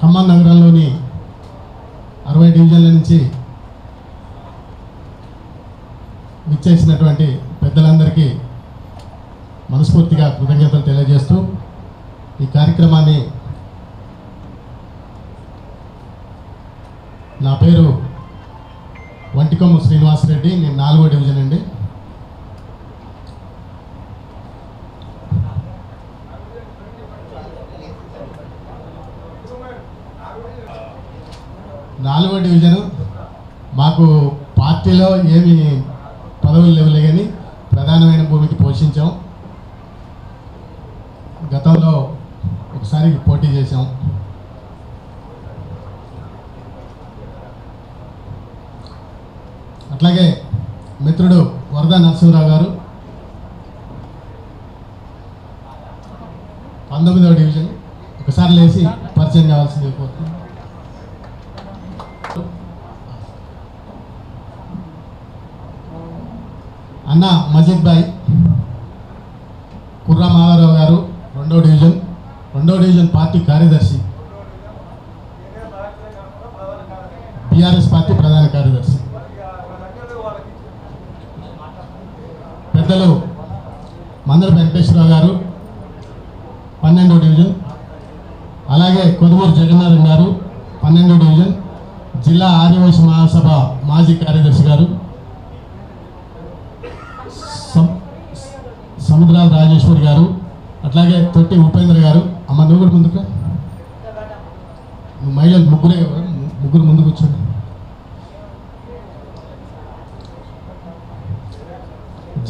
ఖమ్మం నగరంలోని అరవై డివిజన్ల నుంచి విచ్చేసినటువంటి పెద్దలందరికీ మనస్ఫూర్తిగా కృతజ్ఞతలు తెలియజేస్తూ ఈ కార్యక్రమాన్ని నా పేరు వంటికొమ్మ శ్రీనివాసరెడ్డి నేను నాలుగో డివిజన్ అండి. నాలుగో డివిజను మాకు పార్టీలో ఏమి పదవులు లేవులే కానీ ప్రధానమైన భూమికి పోషించాం. గతంలో ఒకసారి పోటీ చేశాం. అట్లాగే మిత్రుడు వరద నరసింహరావు గారు పంతొమ్మిదవ డివిజన్ ఒకసారి లేచి పరిచయం కావాల్సింది కోరుతున్నాను అన్న మజీద్ భాయ్ కుర్రా మాధవరావు గారు రెండో డివిజన్ రెండో డివిజన్ పార్టీ కార్యదర్శి. బీఆర్ఎస్ పార్టీ ప్రధాన కార్యదర్శి. పెద్దలు మందర వెంకటేశ్వరరావు గారు పన్నెండో డివిజన్. అలాగే కొదుమూరు జగన్నాథన్ గారు పన్నెండో డివిజన్. జిల్లా ఆదివాసీ మహాసభ మాజీ కార్యదర్శి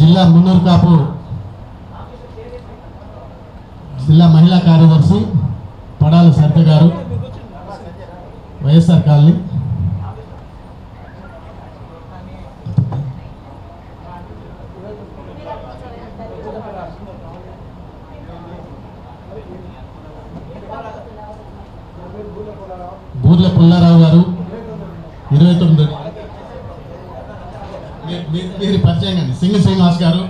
జిల్లా మున్నూరు కాపు జిల్లా మహిళా కార్యదర్శి పడాల సరిత గారు వైఎస్ఆర్ కాలనీ బూర్ల పుల్లారావు గారు ఇరవై తొమ్మిది మీ- మీ- మీరు పరిచయం కండి సింగ శ్రీనివాస్ గారు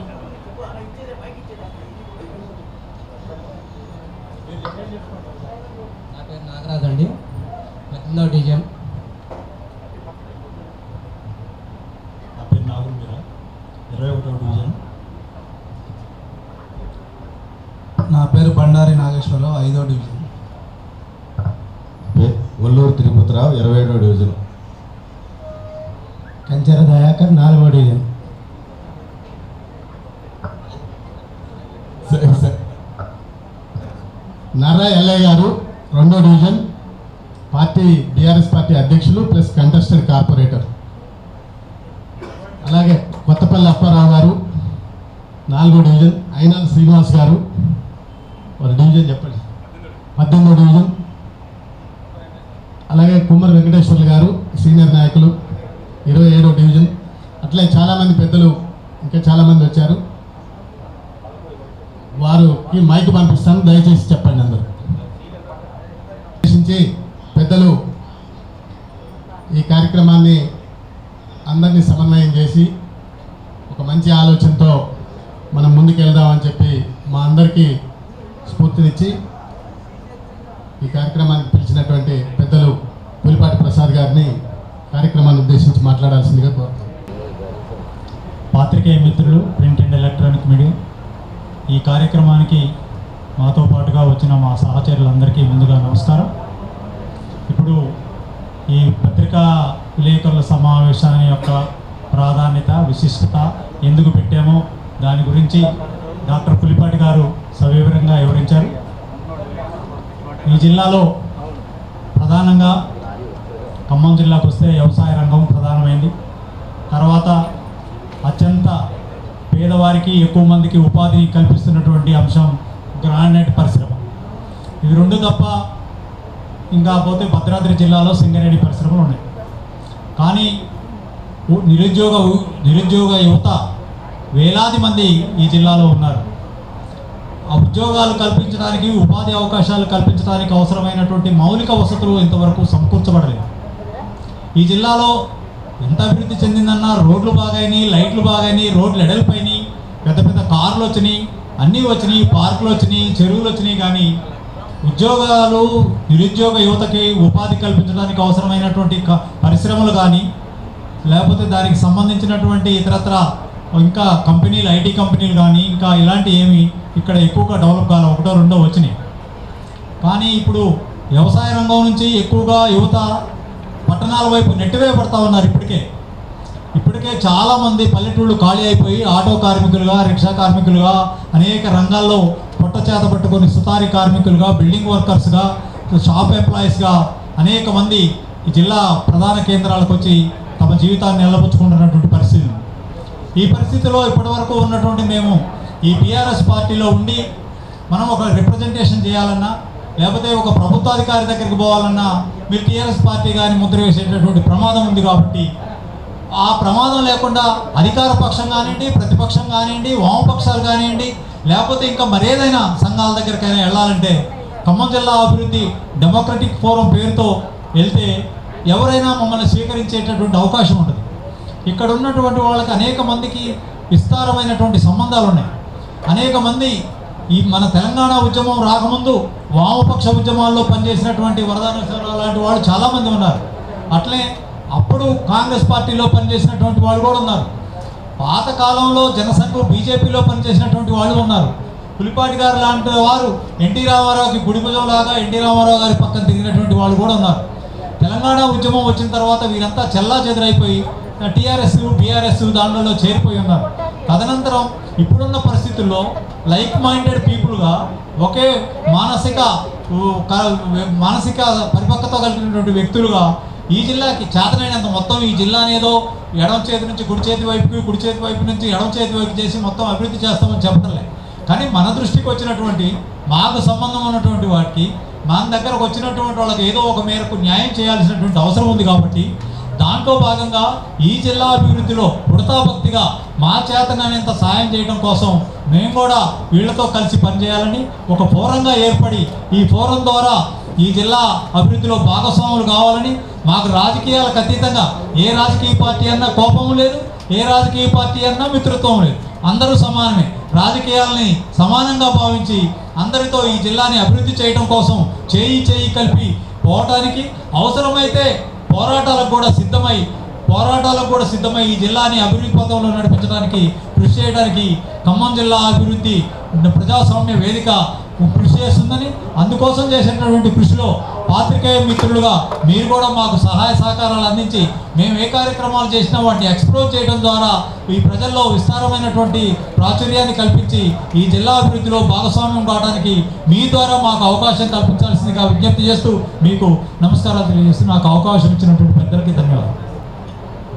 నా పేరు నాగరాజు అండి. పద్దెనిమిదో డివిజన్ నా పేరు నాగుల్ మీరా ఇరవై ఒకటో డివిజన్ నా పేరు బండారి నాగేశ్వరరావు ఐదో డివిజన్ ఒల్లూరు తిరుపతిరావు ఇరవై ఏడో డివిజన్ కంచెర దయాకర్ నాలుగో డివిజన్ సరే, సరే. నర్రా ఎల్లయ్య గారు మోహన్ పార్టీ బీఆర్ఎస్ పార్టీ అధ్యక్షులు ప్లస్ కంటెస్టెడ్ కార్పొరేటర్. అలాగే కొత్తపల్లి అప్పారావు గారు నాలుగో డివిజన్ అయినా శ్రీనివాస్ గారు వారి డివిజన్ చెప్పండి. పద్దెనిమిదో డివిజన్. అలాగే కుమ్మరి వెంకటేశ్వర్లు గారు సీనియర్ నాయకులు ఇరవై ఏడో డివిజన్. అట్లే చాలామంది పెద్దలు ఇంకా చాలామంది వచ్చారు. వారికి మైక్ పంపిస్తాను దయచేసి చెప్పండి అందరూ. ఉద్దేశించి పెద్దలు ఈ కార్యక్రమాన్ని అందరినీ సమన్వయం చేసి ఒక మంచి ఆలోచనతో మనం ముందుకెళ్దామని చెప్పి మా అందరికీ స్ఫూర్తినిచ్చి ఈ కార్యక్రమానికి పిలిచినటువంటి పెద్దలు పులిపాటి ప్రసాద్ గారిని కార్యక్రమాన్ని ఉద్దేశించి మాట్లాడాల్సిందిగా కోరుతున్నాను పాత్రికేయ మిత్రులు ప్రింట్ అండ్ ఎలక్ట్రానిక్ మీడియా. ఈ కార్యక్రమానికి మాతో పాటుగా వచ్చిన మా సహచరులందరికీ ముందుగా నమస్కారం. ఇప్పుడు ఈ పత్రికా విలేకరుల సమావేశాన్ని యొక్క ప్రాధాన్యత విశిష్టత ఎందుకు పెట్టామో దాని గురించి డాక్టర్ పులిపాటి గారు సవివరంగా వివరించారు. ఈ జిల్లాలో ప్రధానంగా ఖమ్మం జిల్లాకు వస్తే వ్యవసాయ రంగం ప్రధానమైంది. తర్వాత అత్యంత పేదవారికి ఎక్కువ మందికి ఉపాధి కల్పిస్తున్నటువంటి అంశం గ్రానైట్ పరిశ్రమ. ఇవి రెండు తప్ప ఇంకా పోతే భద్రాద్రి జిల్లాలో సింగరేణి పరిశ్రమలు ఉన్నాయి. కానీ నిరుద్యోగ ఉ- నిరుద్యోగ యువత వేలాది మంది ఈ జిల్లాలో ఉన్నారు. ఆ ఉద్యోగాలు కల్పించడానికి ఉపాధి అవకాశాలు కల్పించడానికి అవసరమైనటువంటి మౌలిక వసతులు ఇంతవరకు సమకూర్చబడలేదు. ఈ జిల్లాలో ఎంత అభివృద్ధి చెందిందన్నా రోడ్లు బాగాయినాయి లైట్లు బాగాయినాయి రోడ్లు ఎడలిపోయినాయి పెద్ద పెద్ద కార్లు వచ్చినాయి అన్నీ వచ్చినాయి పార్కులు వచ్చినాయి చెరువులు వచ్చినాయి కానీ ఉద్యోగాలు నిరుద్యోగ యువతకి ఉపాధి కల్పించడానికి అవసరమైనటువంటి పరిశ్రమలు కానీ లేకపోతే దానికి సంబంధించినటువంటి ఇతరత్ర ఇంకా కంపెనీలు ఐటీ కంపెనీలు కానీ ఇంకా ఇలాంటి ఏమి ఇక్కడ ఎక్కువగా డెవలప్ కాలే ఒకటో రెండో వచ్చినాయి. కానీ ఇప్పుడు వ్యవసాయ రంగం నుంచి ఎక్కువగా యువత పట్టణాల వైపు నెట్టివేయబడతా ఉన్నారు ఇప్పటికే. ఇప్పటికే చాలామంది పల్లెటూళ్ళు ఖాళీ అయిపోయి ఆటో కార్మికులుగా రిక్షా కార్మికులుగా అనేక రంగాల్లో పొట్ట చేత పట్టుకొని సుతారీ కార్మికులుగా బిల్డింగ్ వర్కర్స్గా షాప్ ఎంప్లాయీస్గా అనేక మంది ఈ జిల్లా ప్రధాన కేంద్రాలకు వచ్చి తమ జీవితాన్ని నిలబుచ్చుకుంటున్నటువంటి పరిస్థితి. ఈ పరిస్థితిలో ఇప్పటివరకు ఉన్నటువంటి మేము ఈ టీఆర్ఎస్ పార్టీలో ఉండి మనం ఒక రిప్రజెంటేషన్ చేయాలన్నా లేకపోతే ఒక ప్రభుత్వాధికారి దగ్గరికి పోవాలన్నా మీరు టీఆర్ఎస్ పార్టీ కానీ ముద్ర వేసేటటువంటి ప్రమాదం ఉంది కాబట్టి ఆ ప్రమాదం లేకుండా అధికార పక్షం కానివ్వండి ప్రతిపక్షం కానివ్వండి వామపక్షాలు కానివ్వండి లేకపోతే ఇంకా మరేదైనా సంఘాల దగ్గరికైనా వెళ్ళాలంటే ఖమ్మం జిల్లా అభివృద్ధి డెమోక్రటిక్ ఫోరం పేరుతో వెళ్తే ఎవరైనా మమ్మల్ని స్వీకరించేటటువంటి అవకాశం ఉంటుంది ఇక్కడ ఉన్నటువంటి వాళ్ళకి అనేక మందికి విస్తారమైనటువంటి సంబంధాలు ఉన్నాయి. అనేక మంది ఈ మన తెలంగాణ ఉద్యమం రాకముందు వామపక్ష ఉద్యమాల్లో పనిచేసినటువంటి వరదానేశ్వరరావు లాంటి వాళ్ళు చాలామంది ఉన్నారు. అట్లే అప్పుడు కాంగ్రెస్ పార్టీలో పనిచేసినటువంటి వాళ్ళు కూడా ఉన్నారు. పాత కాలంలో జనసంఘం బీజేపీలో పనిచేసినటువంటి వాళ్ళు ఉన్నారు. పులిపాటి గారు లాంటి వారు ఎన్టీ రామారావుకి గుడిభుజం లాగా ఎన్టీ రామారావు గారి పక్కన తిరిగినటువంటి వాళ్ళు కూడా ఉన్నారు. తెలంగాణ ఉద్యమం వచ్చిన తర్వాత వీరంతా చెల్లా చెదరైపోయి టీఆర్ఎస్ బీఆర్ఎస్ దాంట్లో చేరిపోయి ఉన్నారు. తదనంతరం ఇప్పుడున్న పరిస్థితుల్లో లైక్ మైండెడ్ పీపుల్గా ఒకే మానసిక మానసిక పరిపక్వత కలిగినటువంటి వ్యక్తులుగా ఈ జిల్లాకి చేతనైనంత మొత్తం ఈ జిల్లా అనేదో ఎడమ చేతి నుంచి కుడి చేతి వైపుకి కుడి చేతి వైపు నుంచి ఎడమ చేతి వైపు చేసి మొత్తం అభివృద్ధి చేస్తామని చెప్పడంలే కానీ మన దృష్టికి వచ్చినటువంటి మాకు సంబంధం ఉన్నటువంటి వాటికి మన దగ్గరకు వచ్చినటువంటి వాళ్ళకి ఏదో ఒక మేరకు న్యాయం చేయాల్సినటువంటి అవసరం ఉంది కాబట్టి దాంట్లో భాగంగా ఈ జిల్లా అభివృద్ధిలో పుడతాభక్తిగా మా చేతనైనంత సాయం చేయడం కోసం మేము కూడా వీళ్ళతో కలిసి పనిచేయాలని ఒక ఫోరంగా ఏర్పడి ఈ ఫోరం ద్వారా ఈ జిల్లా అభివృద్ధిలో భాగస్వాములు కావాలని మాకు రాజకీయాలకు అతీతంగా ఏ రాజకీయ పార్టీ అన్నా కోపం లేదు ఏ రాజకీయ పార్టీ అన్నా మిత్రత్వం లేదు. అందరూ సమానమే. రాజకీయాలని సమానంగా భావించి అందరితో ఈ జిల్లాని అభివృద్ధి చేయడం కోసం చేయి చేయి కలిపి పోవటానికి అవసరమైతే పోరాటాలకు కూడా సిద్ధమై పోరాటాలకు కూడా సిద్ధమై ఈ జిల్లాని అభివృద్ధి పథంలో నడిపించడానికి కృషి చేయడానికి ఖమ్మం జిల్లా అభివృద్ధి ప్రజాస్వామ్య వేదిక కృషి చేస్తుందని అందుకోసం చేసినటువంటి కృషిలో పాత్రికేయ మిత్రులుగా మీరు కూడా మాకు సహాయ సహకారాలు అందించి మేము ఏ కార్యక్రమాలు చేసినా వాటిని ఎక్స్ప్లోర్ చేయడం ద్వారా ఈ ప్రజల్లో విస్తారమైనటువంటి ప్రాచుర్యాన్ని కల్పించి ఈ జిల్లా అభివృద్ధిలో భాగస్వామ్యం కావడానికి మీ ద్వారా మాకు అవకాశం కల్పించాల్సిందిగా విజ్ఞప్తి చేస్తూ మీకు నమస్కారాలు తెలియజేస్తూ నాకు అవకాశం ఇచ్చినటువంటి పెద్దలకి ధన్యవాదాలు.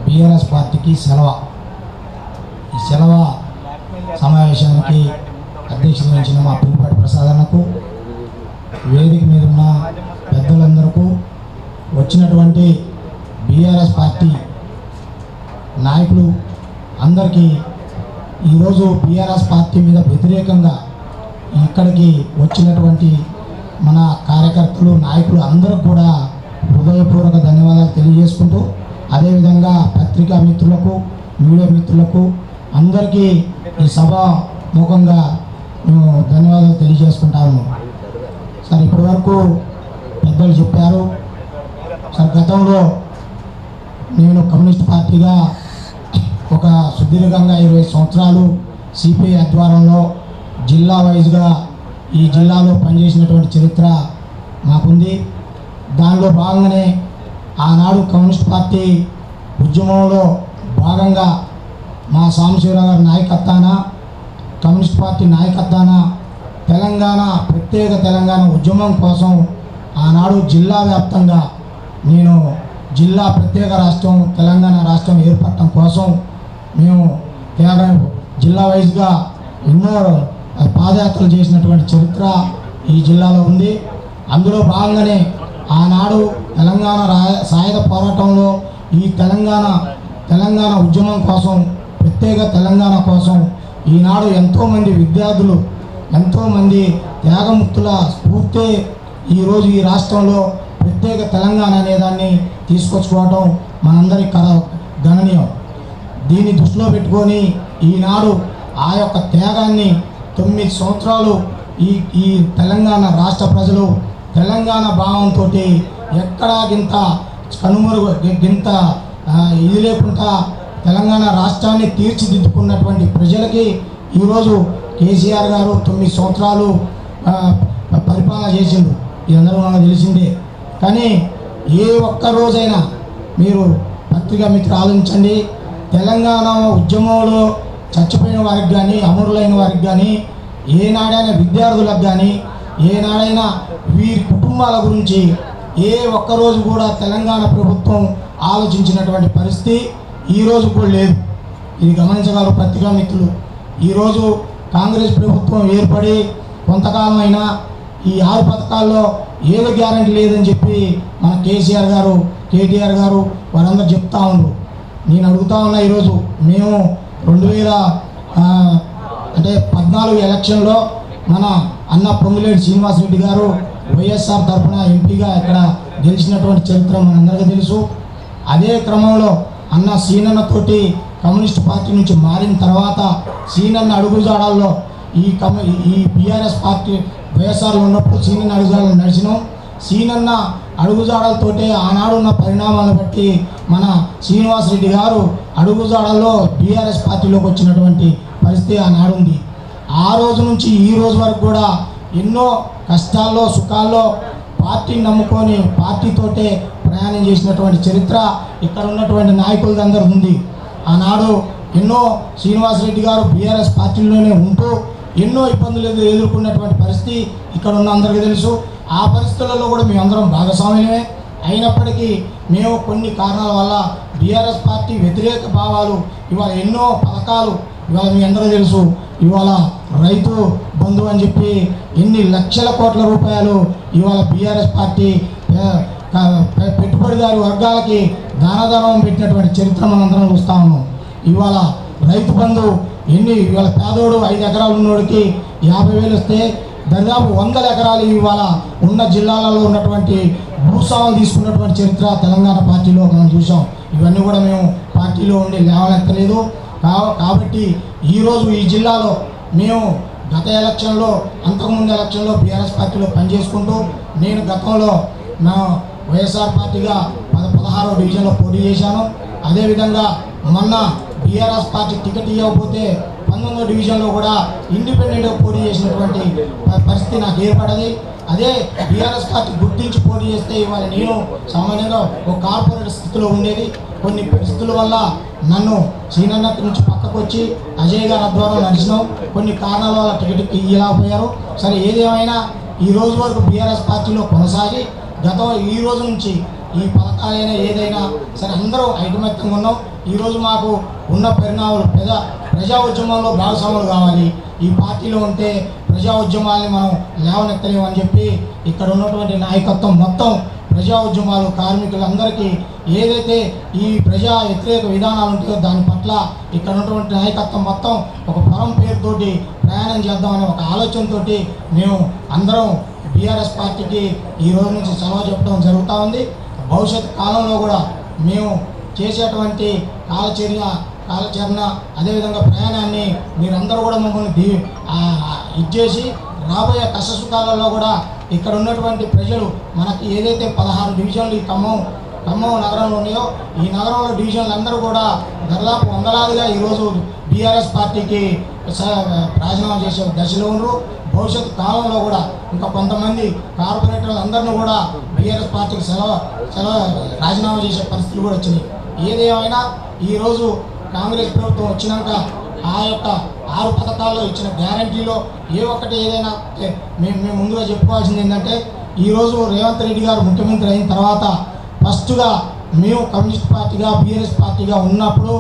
బీఆర్ఎస్ పార్టీకి సెలవు. ఈ సెలవు సమావేశానికి అధ్యక్షత వహించిన మా పులిపాటి ప్రసాదన్నకు వేదిక మీద ఉన్న పెద్దలందరకు వచ్చినటువంటి బీఆర్ఎస్ పార్టీ నాయకులు అందరికీ ఈరోజు బీఆర్ఎస్ పార్టీ మీద వ్యతిరేకంగా ఇక్కడికి వచ్చినటువంటి మన కార్యకర్తలు నాయకులు అందరూ కూడా హృదయపూర్వక ధన్యవాదాలు తెలియజేసుకుంటూ అదేవిధంగా పత్రికా మిత్రులకు మీడియా మిత్రులకు అందరికీ ఈ సభ ముఖంగా ధన్యవాదాలు తెలియజేసుకుంటాము. సార్ ఇప్పటివరకు పెద్దలు చెప్పారు. సార్ గతంలో నేను కమ్యూనిస్ట్ పార్టీగా ఒక సుదీర్ఘంగా ఇరవై సంవత్సరాలు సిపిఐ ఆధ్వర్యంలో జిల్లా వైజ్గా ఈ జిల్లాలో పనిచేసినటువంటి చరిత్ర మాకుంది. దానిలో భాగంగానే ఆనాడు కమ్యూనిస్ట్ పార్టీ ఉద్యమంలో భాగంగా మా సాంబశివరావు గారి నాయకత్వాన కమ్యూనిస్ట్ పార్టీ నాయకత్వాన తెలంగాణ ప్రత్యేక తెలంగాణ ఉద్యమం కోసం ఆనాడు జిల్లా వ్యాప్తంగా నేను జిల్లా ప్రత్యేక రాష్ట్రం తెలంగాణ రాష్ట్రం ఏర్పడటం కోసం మేము కేవలం జిల్లా వైజ్గా ఎన్నో పాదయాత్రలు చేసినటువంటి చరిత్ర ఈ జిల్లాలో ఉంది. అందులో భాగంగానే ఆనాడు తెలంగాణ రా సాయుధ పోరాటంలో ఈ తెలంగాణ తెలంగాణ ఉద్యమం కోసం ప్రత్యేక తెలంగాణ కోసం ఈనాడు ఎంతోమంది విద్యార్థులు ఎంతోమంది త్యాగముక్తుల స్ఫూర్తి ఈరోజు ఈ రాష్ట్రంలో ప్రత్యేక తెలంగాణ అనేదాన్ని తీసుకొచ్చుకోవటం మనందరి కర గణనీయం. దీన్ని దృష్టిలో పెట్టుకొని ఈనాడు ఆ యొక్క త్యాగాన్ని తొమ్మిది సంవత్సరాలు ఈ ఈ తెలంగాణ రాష్ట్ర ప్రజలు తెలంగాణ భావంతో ఎక్కడా గింత కనుమరుగు గింత ఇది లేకుండా తెలంగాణ రాష్ట్రాన్ని తీర్చిదిద్దుకున్నటువంటి ప్రజలకి ఈరోజు కేసీఆర్ గారు తొమ్మిది సంవత్సరాలు పరిపాలన చేసిండు. ఇదందరూ మనకు తెలిసిందే. కానీ ఏ ఒక్క రోజైనా మీరు పత్రికా మిత్రులు ఆలోచించండి. తెలంగాణ ఉద్యమంలో చచ్చిపోయిన వారికి కానీ అమరులైన వారికి కానీ ఏనాడైనా విద్యార్థులకు కానీ ఏనాడైనా వీరి కుటుంబాల గురించి ఏ ఒక్కరోజు కూడా తెలంగాణ ప్రభుత్వం ఆలోచించినటువంటి పరిస్థితి ఈరోజు కూడా లేదు. ఇది గమనించగలరు పత్రికా మిత్రులు. ఈరోజు కాంగ్రెస్ ప్రభుత్వం ఏర్పడి కొంతకాలం అయినా ఈ ఆరు పథకాల్లో ఏదో గ్యారంటీ లేదని చెప్పి మన కేసీఆర్ గారు కేటీఆర్ గారు వారందరూ చెప్తా ఉన్నారు నేను అడుగుతా ఉన్నా ఈరోజు మేము రెండు వేల అంటే పద్నాలుగు ఎలక్షన్లో మన అన్న పొంగులేటి శ్రీనివాసరెడ్డి గారు వైఎస్ఆర్ తరఫున ఎంపీగా ఇక్కడ గెలిచినటువంటి చరిత్ర మనందరికీ తెలుసు. అదే క్రమంలో అన్న సీనన్నతోటి కమ్యూనిస్ట్ పార్టీ నుంచి మారిన తర్వాత సీనన్న అడుగుజాడల్లో ఈ కమ్యూ ఈ బీఆర్ఎస్ పార్టీ వైఎస్ఆర్లో ఉన్నప్పుడు సీనన్న అడుగుజాడలు నడిచినాం. సీనన్న అడుగుజాడలతోటే ఆనాడు ఉన్న పరిణామాలను బట్టి మన శ్రీనివాసరెడ్డి గారు అడుగుజాడల్లో బీఆర్ఎస్ పార్టీలోకి వచ్చినటువంటి పరిస్థితి ఆనాడుంది ఆ రోజు నుంచి ఈ రోజు వరకు కూడా ఎన్నో కష్టాల్లో సుఖాల్లో పార్టీని నమ్ముకొని పార్టీతోటే ప్రయాణం చేసినటువంటి చరిత్ర ఇక్కడ ఉన్నటువంటి నాయకులందరూ ఉంది. ఆనాడు ఎన్నో శ్రీనివాసరెడ్డి గారు బీఆర్ఎస్ పార్టీలోనే ఉంటూ ఎన్నో ఇబ్బందులు ఎదుర్కొన్నటువంటి పరిస్థితి ఇక్కడ ఉన్న అందరికీ తెలుసు. ఆ పరిస్థితులలో కూడా మేమందరం భాగస్వామ్యమే. అయినప్పటికీ మేము కొన్ని కారణాల వల్ల బీఆర్ఎస్ పార్టీ వ్యతిరేక భావాలు ఇవాళ ఎన్నో పథకాలు ఇవాళ మీ అందరూ తెలుసు. ఇవాళ రైతు బంధు అని చెప్పి ఎన్ని లక్షల కోట్ల రూపాయలు ఇవాళ బీఆర్ఎస్ పార్టీ పెట్టుబడిదారు వర్గాలకి దానధనం పెట్టినటువంటి చరిత్ర మనందరం చూస్తా ఉన్నాం. ఇవాళ రైతు బంధు ఎన్ని ఇవాళ పేదోడు ఐదు ఎకరాలు ఉన్నోడికి యాభై వేలు వస్తే దాదాపు వందల ఎకరాలు ఇవాళ ఉన్న జిల్లాలలో ఉన్నటువంటి భూస్వాములు తీసుకున్నటువంటి చరిత్ర తెలంగాణ పార్టీలో మనం చూసాం ఇవన్నీ కూడా మేము పార్టీలో ఉండి లేవనెత్తలేదు. కాబట్టి ఈరోజు ఈ జిల్లాలో మేము గత ఎలక్షన్లో అంతకుముందు ఎలక్షన్లో బీఆర్ఎస్ పార్టీలో పనిచేసుకుంటూ నేను గతంలో నా వైఎస్ఆర్ పార్టీగా పద పదహారో డివిజన్లో పోటీ చేశాను. అదేవిధంగా మొన్న బీఆర్ఎస్ పార్టీ టికెట్ ఇవ్వకపోతే పంతొమ్మిదో డివిజన్లో కూడా ఇండిపెండెంట్గా పోటీ చేసినటువంటి పరిస్థితి నాకు ఏర్పడది. అదే బీఆర్ఎస్ పార్టీ గుర్తించి పోటీ చేస్తే ఇవాళ నేను సామాన్యంగా ఒక కార్పొరేట్ స్థితిలో ఉండేది. కొన్ని పరిస్థితుల వల్ల నన్ను శ్రీనగర్ నుంచి పక్కకు వచ్చి అజయ్ గారి ఆధ్వర్యంలో నడిచినాం. కొన్ని కారణాల వల్ల టికెట్ ఇవ్వలేకపోయారు. సరే ఏదేమైనా ఈ రోజు వరకు బీఆర్ఎస్ పార్టీలో కొనసాగి గతం ఈ రోజు నుంచి ఈ పథకాలైనా ఏదైనా సరే అందరూ ఐకమత్యంగా ఉన్నాం. ఈరోజు మాకు ఉన్న పరిణామాలు ప్రజా ప్రజా ఉద్యమంలో భాగస్వాములు కావాలి. ఈ పార్టీలో ఉంటే ప్రజా ఉద్యమాల్ని మనం లేవనెత్తలేము అని చెప్పి ఇక్కడ ఉన్నటువంటి నాయకత్వం మొత్తం ప్రజా ఉద్యమాలు కార్మికులందరికీ ఏదైతే ఈ ప్రజా వ్యతిరేక విధానాలు ఉంటాయో దాని పట్ల ఇక్కడ ఉన్నటువంటి నాయకత్వం మొత్తం ఒక పరం పేరుతోటి ప్రయాణం చేద్దామనే ఒక ఆలోచనతోటి మేము అందరం టీఆర్ఎస్ పార్టీకి ఈ రోజు నుంచి సెలవు చెప్పడం జరుగుతూ ఉంది. భవిష్యత్ కాలంలో కూడా మేము చేసేటువంటి కాలచర్య కాలచరణ అదేవిధంగా ప్రయాణాన్ని మీరందరూ కూడా మమ్మల్ని దీ ఇచ్చేసి రాబోయే కష్టసుఖాలలో కూడా ఇక్కడ ఉన్నటువంటి ప్రజలు మనకి ఏదైతే పదహారు డివిజన్లు ఈ ఖమ్మం ఖమ్మం నగరంలో ఉన్నాయో ఈ నగరంలో డివిజన్లు అందరూ కూడా దాదాపు వందలాదిగా ఈరోజు బీఆర్ఎస్ పార్టీకి రాజీనామా చేసే దశలో ఉన్నారు. భవిష్యత్ కాలంలో కూడా ఇంకా కొంతమంది కార్పొరేటర్లు అందరినీ కూడా బీఆర్ఎస్ పార్టీకి సెలవు సెలవు రాజీనామా చేసే పరిస్థితులు కూడా వచ్చినాయి. ఏదేమైనా ఈరోజు కాంగ్రెస్ ప్రభుత్వం వచ్చినాక ఆ యొక్క ఆరు పథకాల్లో ఇచ్చిన గ్యారంటీలో ఏ ఒక్కటి ఏదైనా మేము మేము ముందుగా చెప్పుకోవాల్సింది ఏంటంటే ఈరోజు రేవంత్ రెడ్డి గారు ముఖ్యమంత్రి అయిన తర్వాత ఫస్ట్గా మేము కమ్యూనిస్ట్ పార్టీగా బీఆర్ఎస్ పార్టీగా ఉన్నప్పుడు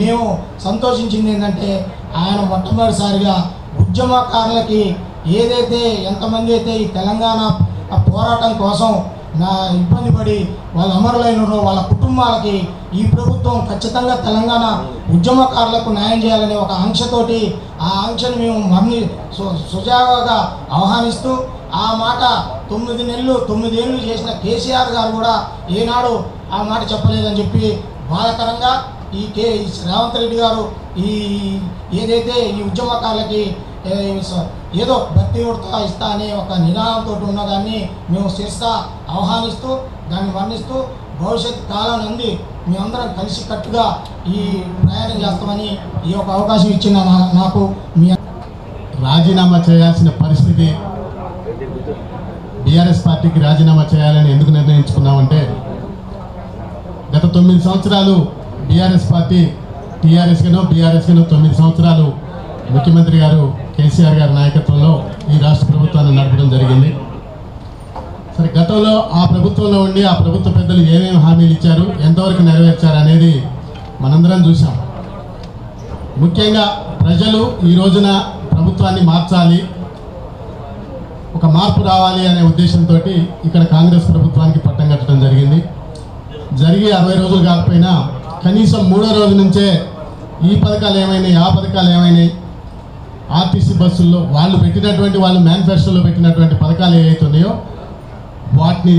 మేము సంతోషించింది ఏంటంటే ఆయన మొట్టమొదటిసారిగా ఉద్యమకారులకి ఏదైతే ఎంతమంది అయితే ఈ తెలంగాణ పోరాటం కోసం నా ఇబ్బంది పడి వాళ్ళ అమరులైన వాళ్ళ కుటుంబాలకి ఈ ప్రభుత్వం ఖచ్చితంగా తెలంగాణ ఉద్యమకారులకు న్యాయం చేయాలనే ఒక ఆంక్షతోటి ఆ ఆంక్షను మేము మమ్మీ సు- ఆహ్వానిస్తూ ఆ మాట తొమ్మిది నెలలు తొమ్మిదేళ్ళు చేసిన కేసీఆర్ గారు కూడా ఏనాడు ఆ మాట చెప్పలేదని చెప్పి బాధకరంగా ఈ కే రేవంత్ రెడ్డి గారు ఈ ఏదైతే ఈ ఉద్యమకారులకి ఏదో భక్తి ఉడతా ఇస్తా అనే ఒక నినాదంతో ఉన్నదాన్ని మేము శిరస ఆహ్వానిస్తూ దాన్ని వర్ణిస్తూ భవిష్యత్ కాలం నుండి మేమందరం కలిసి కట్టుగా ఈ ప్రయాణం చేస్తామని ఈ యొక్క అవకాశం ఇచ్చిన నా- నాకు మీ రాజీనామా చేయాల్సిన పరిస్థితి బీఆర్ఎస్ పార్టీకి రాజీనామా చేయాలని ఎందుకు నిర్ణయించుకున్నామంటే గత తొమ్మిది సంవత్సరాలు బీఆర్ఎస్ పార్టీ టీఆర్ఎస్గానో బీఆర్ఎస్గానో తొమ్మిది సంవత్సరాలు ముఖ్యమంత్రి గారు కేసీఆర్ గారి నాయకత్వంలో ఈ రాష్ట్ర ప్రభుత్వాన్ని నడపడం జరిగింది. సరే గతంలో ఆ ప్రభుత్వంలో ఉండి ఆ ప్రభుత్వ పెద్దలు ఏమేమి హామీలు ఇచ్చారు ఎంతవరకు నెరవేర్చారు అనేది మనందరం చూసాం ముఖ్యంగా ప్రజలు ఈ రోజున ప్రభుత్వాన్ని మార్చాలి ఒక మార్పు రావాలి అనే ఉద్దేశంతో ఇక్కడ కాంగ్రెస్ ప్రభుత్వానికి పట్టం కట్టడం జరిగింది. జరిగి అరవై రోజులు కాకపోయినా కనీసం మూడో రోజు నుంచే ఈ పథకాలు ఏమైనాయి ఆ పథకాలు ఏమైనాయి ఆర్టీసీ బస్సుల్లో వాళ్ళు పెట్టినటువంటి వాళ్ళు మేనిఫెస్టోలో పెట్టినటువంటి పథకాలు ఏవైతున్నాయో వాటిని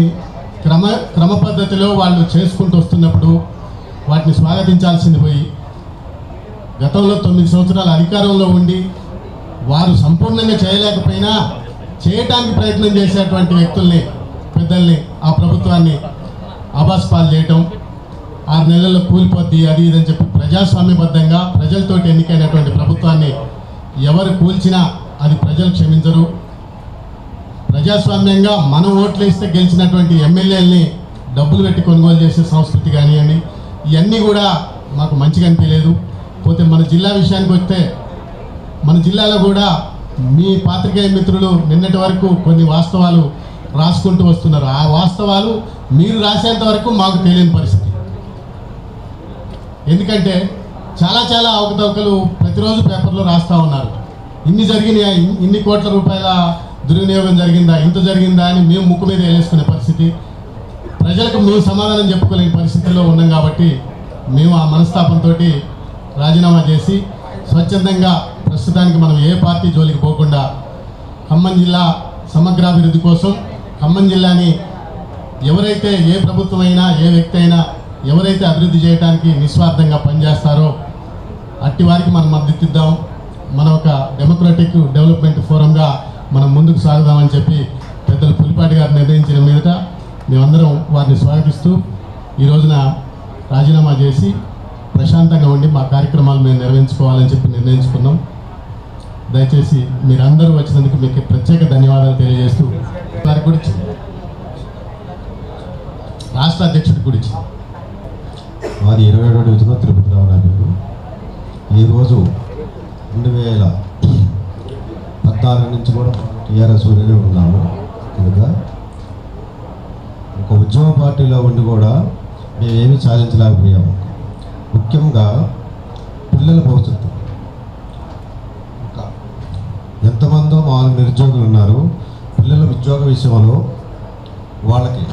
క్రమ క్రమ పద్ధతిలో వాళ్ళు చేసుకుంటూ వస్తున్నప్పుడు వాటిని స్వాగతించాల్సింది పోయి గతంలో తొమ్మిది సంవత్సరాల అధికారంలో ఉండి వారు సంపూర్ణంగా చేయలేకపోయినా చేయటానికి ప్రయత్నం చేసేటువంటి వ్యక్తుల్ని పెద్దల్ని ఆ ప్రభుత్వాన్ని ఆభాస్పాలు చేయటం ఆరు నెలల్లో కూలిపోద్ది అది ఇది అని చెప్పి ప్రజాస్వామ్యబద్ధంగా ప్రజలతోటి ఎన్నికైనటువంటి ప్రభుత్వాన్ని ఎవరు కూల్చినా అది ప్రజలు క్షమించరు. ప్రజాస్వామ్యంగా మనం ఓట్లు ఇస్తే గెలిచినటువంటి ఎమ్మెల్యేలని డబ్బులు పెట్టి కొనుగోలు చేసే సంస్కృతి కానివ్వండి ఇవన్నీ కూడా మాకు మంచిగా అనిపించలేదు. పోతే మన జిల్లా విషయానికి వస్తే మన జిల్లాలో కూడా మీ పాత్రికేయ మిత్రులు నిన్నటి వరకు కొన్ని వాస్తవాలు రాసుకుంటూ వస్తున్నారు. ఆ వాస్తవాలు మీరు రాసేంత వరకు మాకు తెలియని పరిస్థితి. ఎందుకంటే చాలా చాలా అవకతవకలు ప్రతిరోజు పేపర్లో రాస్తూ ఉన్నారు. ఇన్ని జరిగినాయా? ఇన్ని కోట్ల రూపాయల దుర్వినియోగం జరిగిందా? ఇంత జరిగిందా అని మేము ముక్కు మీద వేసుకునే పరిస్థితి. ప్రజలకు మేము సమాధానం చెప్పుకోలేని పరిస్థితిలో ఉన్నాం కాబట్టి మేము ఆ మనస్తాపంతో రాజీనామా చేసి స్వచ్ఛందంగా ప్రస్తుతానికి మనం ఏ పార్టీ జోలికి పోకుండా ఖమ్మం జిల్లా సమగ్రాభివృద్ధి కోసం ఖమ్మం జిల్లాని ఎవరైతే ఏ ప్రభుత్వమైనా ఏ వ్యక్తి అయినా ఎవరైతే అభివృద్ధి చేయడానికి నిస్వార్థంగా పనిచేస్తారో అట్టి వారికి మనం మద్దతు ఇద్దాం మనం ఒక డెమోక్రటిక్ డెవలప్మెంట్ ఫోరంగా మనం ముందుకు సాగుదామని చెప్పి పెద్దలు పులిపాటి గారు నిర్ణయించిన మీదట మేమందరం వారిని స్వాగతిస్తూ ఈ రోజున రాజీనామా చేసి ప్రశాంతంగా ఉండి మా కార్యక్రమాలు మేము నిర్వహించుకోవాలని చెప్పి నిర్ణయించుకున్నాం. దయచేసి మీరందరూ వచ్చినందుకు మీకు ప్రత్యేక ధన్యవాదాలు తెలియజేస్తూ వారి గురించి రాష్ట్ర అధ్యక్షుడి గురించి. మాది ఇరవై ఏడో డివిజన్ తిరుపతి రావు నా ఈరోజు రెండు వేల పద్నాలుగు నుంచి కూడా టీఆర్ఎస్ ఊరిలో ఉన్నాము. కనుక ఒక ఉద్యమ పార్టీలో ఉండి కూడా మేమేమి సాధించలేకపోయాము. ముఖ్యంగా పిల్లల భవిష్యత్తు. ఎంతమందో మామూలు నిరుద్యోగులు ఉన్నారు. పిల్లల ఉద్యోగ విషయంలో వాళ్ళకి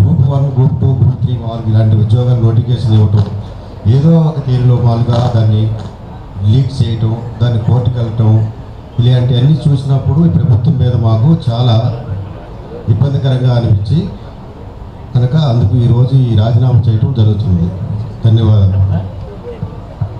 group one group two group three వాళ్ళకి ఇలాంటి ఉద్యోగాలు నోటిఫికేషన్ ఇవ్వటం ఏదో ఒక తీరులో మాలుగా దాన్ని లీక్ చేయటం దాన్ని కోర్టుకు వెళ్ళటం ఇలాంటివన్నీ చూసినప్పుడు ఈ ప్రభుత్వం మీద మాకు చాలా ఇబ్బందికరంగా అనిపించి కనుక అందుకు ఈరోజు ఈ రాజీనామా చేయటం జరుగుతుంది. ధన్యవాదాలు.